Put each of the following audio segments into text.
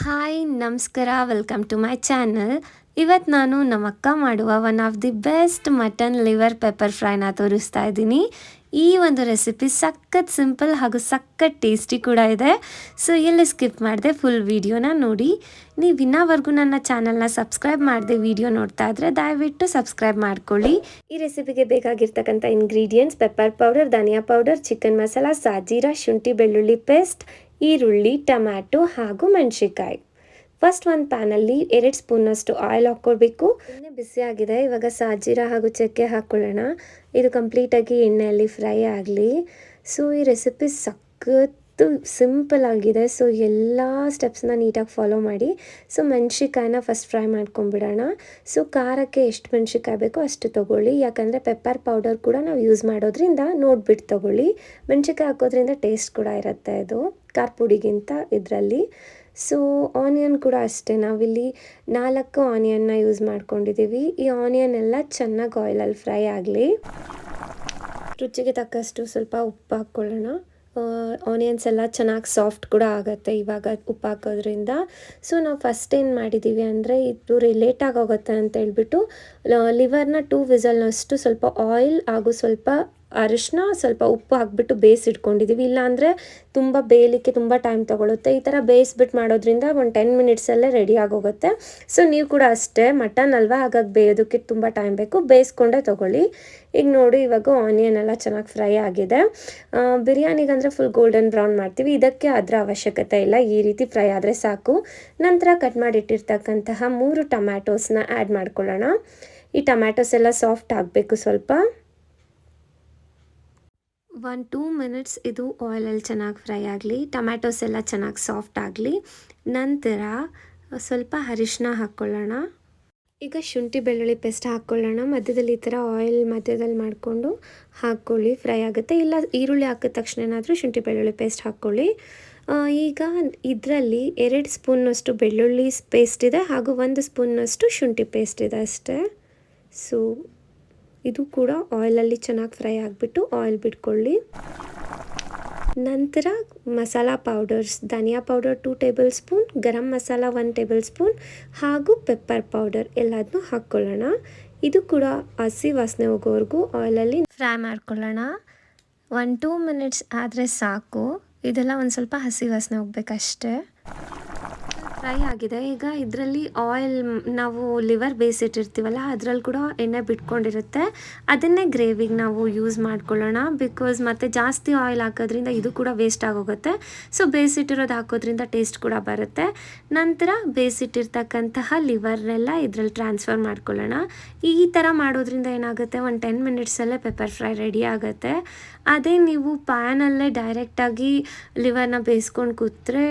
Hi, ನಮಸ್ಕಾರ, welcome to my channel. ಇವತ್ತು ನಾನು ನಮ್ಮಕ್ಕ ಮಾಡುವ one of the best mutton liver pepper ಫ್ರೈನ ತೋರಿಸ್ತಾ ಇದ್ದೀನಿ. ಈ ಒಂದು ರೆಸಿಪಿ ಸಖತ್ ಸಿಂಪಲ್ ಹಾಗೂ ಸಖತ್ ಟೇಸ್ಟಿ ಕೂಡ ಇದೆ. ಸೊ ಎಲ್ಲಿ ಸ್ಕಿಪ್ ಮಾಡಿದೆ ಫುಲ್ ವೀಡಿಯೋನ ನೋಡಿ. ನೀವು ಇನ್ನವರೆಗೂ ನನ್ನ ಚಾನಲ್ನ ಸಬ್ಸ್ಕ್ರೈಬ್ ಮಾಡಿದೆ ವಿಡಿಯೋ ನೋಡ್ತಾ ಇದ್ರೆ ದಯವಿಟ್ಟು ಸಬ್ಸ್ಕ್ರೈಬ್ ಮಾಡ್ಕೊಳ್ಳಿ. ಈ ರೆಸಿಪಿಗೆ ಬೇಕಾಗಿರ್ತಕ್ಕಂಥ ಇಂಗ್ರೀಡಿಯೆಂಟ್ಸ್ ಪೆಪ್ಪರ್ ಪೌಡರ್ ಧನಿಯಾ ಪೌಡರ್ ಚಿಕನ್ ಮಸಾಲ ಸಾಜೀರಾ ಶುಂಠಿ ಬೆಳ್ಳುಳ್ಳಿ ಪೇಸ್ಟ್ ಈರುಳ್ಳಿ, ಟೊಮ್ಯಾಟೊ ಹಾಗೂ ಮೆಣಸಿಕಾಯಿ ಫಸ್ಟ್ ಒಂದು ಪ್ಯಾನಲ್ಲಿ ಎರಡು ಸ್ಪೂನಷ್ಟು ಆಯಿಲ್ ಹಾಕ್ಕೊಳ್ಬೇಕು ಎಣ್ಣೆ ಬಿಸಿ ಆಗಿದೆ ಇವಾಗ ಸಾಜೀರ ಹಾಗೂ ಚಕ್ಕೆ ಹಾಕ್ಕೊಳ್ಳೋಣ. ಇದು ಕಂಪ್ಲೀಟಾಗಿ ಎಣ್ಣೆಯಲ್ಲಿ ಫ್ರೈ ಆಗಲಿ. ಸೊ, ಈ ರೆಸಿಪಿ ಸಖತ್ತು ಸಿಂಪಲ್ ಆಗಿದೆ. ಸೊ ಎಲ್ಲ ಸ್ಟೆಪ್ಸ್ನ ನೀಟಾಗಿ ಫಾಲೋ ಮಾಡಿ. ಸೊ ಮೆಣಸಿಕಾಯಿನ ಫಸ್ಟ್ ಫ್ರೈ ಮಾಡ್ಕೊಂಬಿಡೋಣ ಸೊ ಖಾರಕ್ಕೆ ಎಷ್ಟು ಮೆಣಸಿಕಾಯಿ ಬೇಕೋ ಅಷ್ಟು ತೊಗೊಳ್ಳಿ. ಯಾಕಂದರೆ ಪೆಪ್ಪರ್ ಪೌಡರ್ ಕೂಡ ನಾವು ಯೂಸ್ ಮಾಡೋದ್ರಿಂದ ನೋಡ್ಬಿಟ್ಟು ತೊಗೊಳ್ಳಿ. ಮೆಣಸಿಕಾಯಿ ಹಾಕೋದ್ರಿಂದ ಟೇಸ್ಟ್ ಕೂಡ ಇರುತ್ತೆ ಇದು, ಖಾರ ಪುಡಿಗಿಂತ ಇದರಲ್ಲಿ. ಸೊ ಆನಿಯನ್ ಕೂಡ ಅಷ್ಟೇ. ನಾವಿಲ್ಲಿ ನಾಲ್ಕು ಆನಿಯನ್ನ ಯೂಸ್ ಮಾಡ್ಕೊಂಡಿದ್ದೀವಿ ಈ ಆನಿಯನ್ ಎಲ್ಲ ಚೆನ್ನಾಗಿ ಆಯಿಲಲ್ಲಿ ಫ್ರೈ ಆಗಲಿ. ರುಚಿಗೆ ತಕ್ಕಷ್ಟು ಸ್ವಲ್ಪ ಉಪ್ಪು ಹಾಕ್ಕೊಳ್ಳೋಣ. ಆನಿಯನ್ಸ್ ಎಲ್ಲ ಚೆನ್ನಾಗಿ ಸಾಫ್ಟ್ ಕೂಡ ಆಗುತ್ತೆ ಇವಾಗ ಉಪ್ಪು ಹಾಕೋದ್ರಿಂದ. ಸೊ ನಾವು ಫಸ್ಟ್ ಏನು ಮಾಡಿದ್ದೀವಿ ಅಂದರೆ ಇದು ರಿಲೇಟ್ ಹೋಗುತ್ತೆ ಅಂತ ಹೇಳ್ಬಿಟ್ಟು ಲಿವರ್ನ ಟೂ ವಿಸಲ್ನಷ್ಟು ಸ್ವಲ್ಪ ಆಯಿಲ್ ಹಾಗೂ ಸ್ವಲ್ಪ ಅರಿಶಿನ ಸ್ವಲ್ಪ ಉಪ್ಪು ಹಾಕ್ಬಿಟ್ಟು ಬೇಯಿಸಿಟ್ಕೊಂಡಿದ್ದೀವಿ ಇಲ್ಲಾಂದರೆ ತುಂಬ ಬೇಯಲಿಕ್ಕೆ ತುಂಬ ಟೈಮ್ ತೊಗೊಳುತ್ತೆ. ಈ ಥರ ಬೇಯಿಸ್ಬಿಟ್ಟು ಮಾಡೋದ್ರಿಂದ ಒಂದು ಟೆನ್ ಮಿನಿಟ್ಸಲ್ಲೇ ರೆಡಿ ಆಗೋಗುತ್ತೆ. ಸೊ ನೀವು ಕೂಡ ಅಷ್ಟೇ ಮಟನ್ ಅಲ್ವಾ? ಹಾಗಾಗಿ ಬೇಯೋದಕ್ಕೆ ತುಂಬ ಟೈಮ್ ಬೇಕು. ಬೇಯಿಸ್ಕೊಂಡೇ ತೊಗೊಳ್ಳಿ. ಈಗ ನೋಡಿ, ಇವಾಗ ಆನಿಯನ್ ಎಲ್ಲ ಚೆನ್ನಾಗಿ ಫ್ರೈ ಆಗಿದೆ. ಬಿರಿಯಾನಿಗೆ ಅಂದರೆ ಫುಲ್ ಗೋಲ್ಡನ್ ಬ್ರೌನ್ ಮಾಡ್ತೀವಿ. ಇದಕ್ಕೆ ಅದರ ಅವಶ್ಯಕತೆ ಇಲ್ಲ. ಈ ರೀತಿ ಫ್ರೈ ಆದರೆ ಸಾಕು. ನಂತರ ಕಟ್ ಮಾಡಿಟ್ಟಿರ್ತಕ್ಕಂತಹ ಮೂರು ಟೊಮ್ಯಾಟೋಸ್ನ ಆ್ಯಡ್ ಮಾಡ್ಕೊಳ್ಳೋಣ. ಈ ಟೊಮ್ಯಾಟೋಸ್ ಎಲ್ಲ ಸಾಫ್ಟ್ ಆಗಬೇಕು ಸ್ವಲ್ಪ. ಒನ್ ಟೂ ಮಿನಿಟ್ಸ್ ಇದು ಆಯಿಲಲ್ಲಿ ಚೆನ್ನಾಗಿ ಫ್ರೈ ಆಗಲಿ ಟೊಮ್ಯಾಟೋಸ್ ಎಲ್ಲ ಚೆನ್ನಾಗಿ ಸಾಫ್ಟ್ ಆಗಲಿ. ನಂತರ ಸ್ವಲ್ಪ ಅರಿಶಿನ ಹಾಕ್ಕೊಳ್ಳೋಣ. ಈಗ ಶುಂಠಿ ಬೆಳ್ಳುಳ್ಳಿ ಪೇಸ್ಟ್ ಹಾಕ್ಕೊಳ್ಳೋಣ. ಮಧ್ಯದಲ್ಲಿ ಈ ಥರ ಆಯಿಲ್ ಮಧ್ಯದಲ್ಲಿ ಮಾಡಿಕೊಂಡು ಹಾಕ್ಕೊಳ್ಳಿ ಫ್ರೈ ಆಗುತ್ತೆ. ಇಲ್ಲ, ಈರುಳ್ಳಿ ಹಾಕಿದ ತಕ್ಷಣ ಏನಾದರೂ ಶುಂಠಿ ಬೆಳ್ಳುಳ್ಳಿ ಪೇಸ್ಟ್ ಹಾಕ್ಕೊಳ್ಳಿ. ಈಗ ಇದರಲ್ಲಿ ಎರಡು ಸ್ಪೂನ್ನಷ್ಟು ಬೆಳ್ಳುಳ್ಳಿ ಪೇಸ್ಟ್ ಇದೆ ಹಾಗೂ ಒಂದು ಸ್ಪೂನ್ನಷ್ಟು ಶುಂಠಿ ಪೇಸ್ಟ್ ಇದೆ ಅಷ್ಟೇ. ಸೊ ಇದು ಕೂಡ ಆಯಿಲಲ್ಲಿ ಚೆನ್ನಾಗಿ ಫ್ರೈ ಆಗಿಬಿಟ್ಟು ಆಯಿಲ್ ಬಿಟ್ಕೊಳ್ಳಿ. ನಂತರ ಮಸಾಲ ಪೌಡರ್ಸ್ ಧನಿಯಾ powder two tablespoon garam masala one tablespoon ಹಾಗೂ ಪೆಪ್ಪರ್ ಪೌಡರ್ ಎಲ್ಲದನ್ನೂ ಹಾಕ್ಕೊಳ್ಳೋಣ. ಇದು ಕೂಡ ಹಸಿ ವಾಸನೆ ಹೋಗೋವರೆಗೂ ಆಯಿಲಲ್ಲಿ ಫ್ರೈ ಮಾಡ್ಕೊಳ್ಳೋಣ. ಒನ್ ಟೂ ಮಿನಿಟ್ಸ್ ಆದರೆ ಸಾಕು. ಇದೆಲ್ಲ ಒಂದು ಸ್ವಲ್ಪ ಹಸಿ ವಾಸನೆ ಹೋಗ್ಬೇಕಷ್ಟೇ. ಫ್ರೈ ಆಗಿದೆ. ಈಗ ಇದರಲ್ಲಿ ಆಯಿಲ್ ನಾವು ಲಿವರ್ ಬೇಯಿಸಿಟ್ಟಿರ್ತೀವಲ್ಲ ಅದರಲ್ಲಿ ಕೂಡ ಎಣ್ಣೆ ಬಿಟ್ಕೊಂಡಿರುತ್ತೆ. ಅದನ್ನೇ ಗ್ರೇವಿಗೆ ನಾವು ಯೂಸ್ ಮಾಡ್ಕೊಳ್ಳೋಣ. ಬಿಕಾಸ್ ಮತ್ತು ಜಾಸ್ತಿ ಆಯಿಲ್ ಹಾಕೋದ್ರಿಂದ ಇದು ಕೂಡ ವೇಸ್ಟ್ ಆಗೋಗುತ್ತೆ. ಸೊ ಬೇಯಿಸಿಟ್ಟಿರೋದು ಹಾಕೋದ್ರಿಂದ ಟೇಸ್ಟ್ ಕೂಡ ಬರುತ್ತೆ. ನಂತರ ಬೇಯಿಸಿಟ್ಟಿರ್ತಕ್ಕಂತಹ ಲಿವರ್ನೆಲ್ಲ ಇದರಲ್ಲಿ ಟ್ರಾನ್ಸ್ಫರ್ ಮಾಡ್ಕೊಳ್ಳೋಣ. ಈ ಥರ ಮಾಡೋದ್ರಿಂದ ಏನಾಗುತ್ತೆ? ಒಂದು ಟೆನ್ ಮಿನಿಟ್ಸಲ್ಲೇ ಪೆಪ್ಪರ್ ಫ್ರೈ ರೆಡಿ ಆಗುತ್ತೆ. ಅದೇ ನೀವು ಪ್ಯಾನಲ್ಲೇ ಡೈರೆಕ್ಟಾಗಿ ಲಿವರ್ನ ಬೇಯಿಸ್ಕೊಂಡು ಕೂತ್ರೆ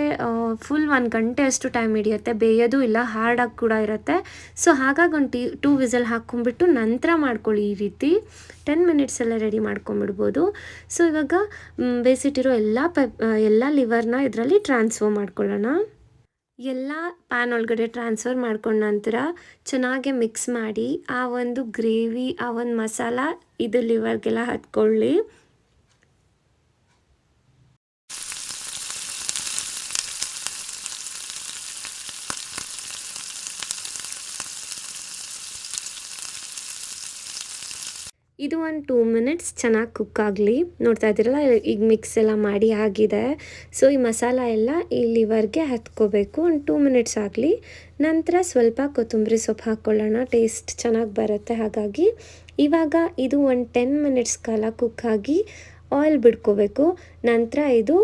ಫುಲ್ ಒಂದು ಗಂಟೆ ಅಷ್ಟು ಟೈಮ್ ಹಿಡಿಯುತ್ತೆ, ಬೇಯೋದು ಇಲ್ಲ ಹಾರ್ಡಾಗಿ ಕೂಡ ಇರುತ್ತೆ. ಸೊ ಹಾಗಾಗಿ ಒಂದು ಟೀ ಟೂ ವಿಸಲ್ ಹಾಕ್ಕೊಂಬಿಟ್ಟು ನಂತರ ಮಾಡ್ಕೊಳ್ಳಿ ಈ ರೀತಿ. ಟೆನ್ ಮಿನಿಟ್ಸೆಲ್ಲ ರೆಡಿ ಮಾಡ್ಕೊಂಬಿಡ್ಬೋದು ಸೊ ಇವಾಗ ಬೇಯಿಸಿಟ್ಟಿರೋ ಎಲ್ಲ ಪೆಪ್ ಎಲ್ಲ ಲಿವರ್ನ ಇದರಲ್ಲಿ ಟ್ರಾನ್ಸ್ಫರ್ ಮಾಡ್ಕೊಳ್ಳೋಣ. ಎಲ್ಲ ಪ್ಯಾನ್ ಒಳಗಡೆ ಟ್ರಾನ್ಸ್ಫರ್ ಮಾಡ್ಕೊಂಡ ನಂತರ ಚೆನ್ನಾಗಿ ಮಿಕ್ಸ್ ಮಾಡಿ, ಆ ಒಂದು ಗ್ರೇವಿ ಆ ಒಂದು ಮಸಾಲ ಇದು ಲಿವರ್ಗೆಲ್ಲ ಹತ್ಕೊಳ್ಳಿ. ಇದು ಒಂದು ಟೂ ಮಿನಿಟ್ಸ್ ಚೆನ್ನಾಗಿ ಕುಕ್ ಆಗಲಿ. ನೋಡ್ತಾ ಇದ್ದೀರಲ್ಲ, ಈಗ ಮಿಕ್ಸ್ ಎಲ್ಲ ಮಾಡಿ ಆಗಿದೆ. ಸೊ ಈ ಮಸಾಲ ಎಲ್ಲ ಈ ಲಿವರ್ಗೆ ಹತ್ಕೋಬೇಕು. ಒಂದು ಟೂ ಮಿನಿಟ್ಸ್ ಆಗಲಿ. ನಂತರ ಸ್ವಲ್ಪ ಕೊತ್ತಂಬರಿ ಸೊಪ್ಪು ಹಾಕ್ಕೊಳ್ಳೋಣ. ಟೇಸ್ಟ್ ಚೆನ್ನಾಗಿ ಬರುತ್ತೆ. ಹಾಗಾಗಿ ಇವಾಗ ಇದು ಒಂದು ಟೆನ್ ಮಿನಿಟ್ಸ್ ಕಾಲ ಕುಕ್ ಆಗಿ ಆಯಿಲ್ ಬಿಡ್ಕೋಬೇಕು. ನಂತರ ಇದು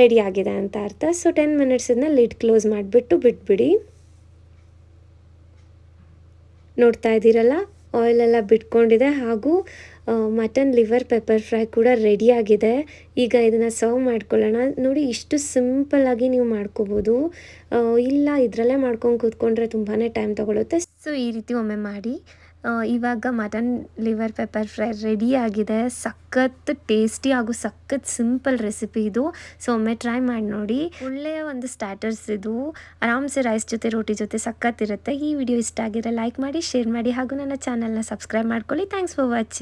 ರೆಡಿ ಆಗಿದೆ ಅಂತ ಅರ್ಥ. ಸೊ ಟೆನ್ ಮಿನಿಟ್ಸನ್ನ ಲಿಡ್ ಕ್ಲೋಸ್ ಮಾಡಿಬಿಟ್ಟು ಬಿಟ್ಬಿಡಿ. ನೋಡ್ತಾ ಇದ್ದೀರಲ್ಲ? ಆಯಿಲೆಲ್ಲ ಬಿಟ್ಕೊಂಡಿದೆ ಹಾಗೂ ಮಟನ್ ಲಿವರ್ ಪೆಪ್ಪರ್ ಫ್ರೈ ಕೂಡ ರೆಡಿಯಾಗಿದೆ ಈಗ ಇದನ್ನು ಸರ್ವ್ ಮಾಡ್ಕೊಳ್ಳೋಣ. ನೋಡಿ, ಇಷ್ಟು ಸಿಂಪಲ್ಲಾಗಿ ನೀವು ಮಾಡ್ಕೋಬೋದು. ಇಲ್ಲ, ಇದರಲ್ಲೇ ಮಾಡ್ಕೊಂಡು ಕೂತ್ಕೊಂಡ್ರೆ ತುಂಬಾ ಟೈಮ್ ತೊಗೊಳುತ್ತೆ. ಸೊ ಈ ರೀತಿ ಒಮ್ಮೆ ಮಾಡಿ. ಇವಾಗ mutton liver pepper fry ready ಆಗಿದೆ. ಸಖತ್ ಟೇಸ್ಟಿ ಹಾಗೂ ಸಖತ್ ಸಿಂಪಲ್ ರೆಸಿಪಿ ಇದು. ಸೊ ಒಮ್ಮೆ ಟ್ರೈ ಮಾಡಿ ನೋಡಿ. ಒಳ್ಳೆಯ ಒಂದು ಸ್ಟಾರ್ಟರ್ಸ್ ಇದು. ಆರಾಮ್ಸೆ ರೈಸ್ ಜೊತೆ, ರೋಟಿ ಜೊತೆ ಸಖತ್ ಇರುತ್ತೆ. ಈ ವಿಡಿಯೋ ಇಷ್ಟ ಆಗಿದ್ರೆ ಲೈಕ್ ಮಾಡಿ ಶೇರ್ ಮಾಡಿ ಹಾಗೂ ನನ್ನ ಚಾನಲ್ನ ಸಬ್ಸ್ಕ್ರೈಬ್ ಮಾಡ್ಕೊಳ್ಳಿ. Thanks for watching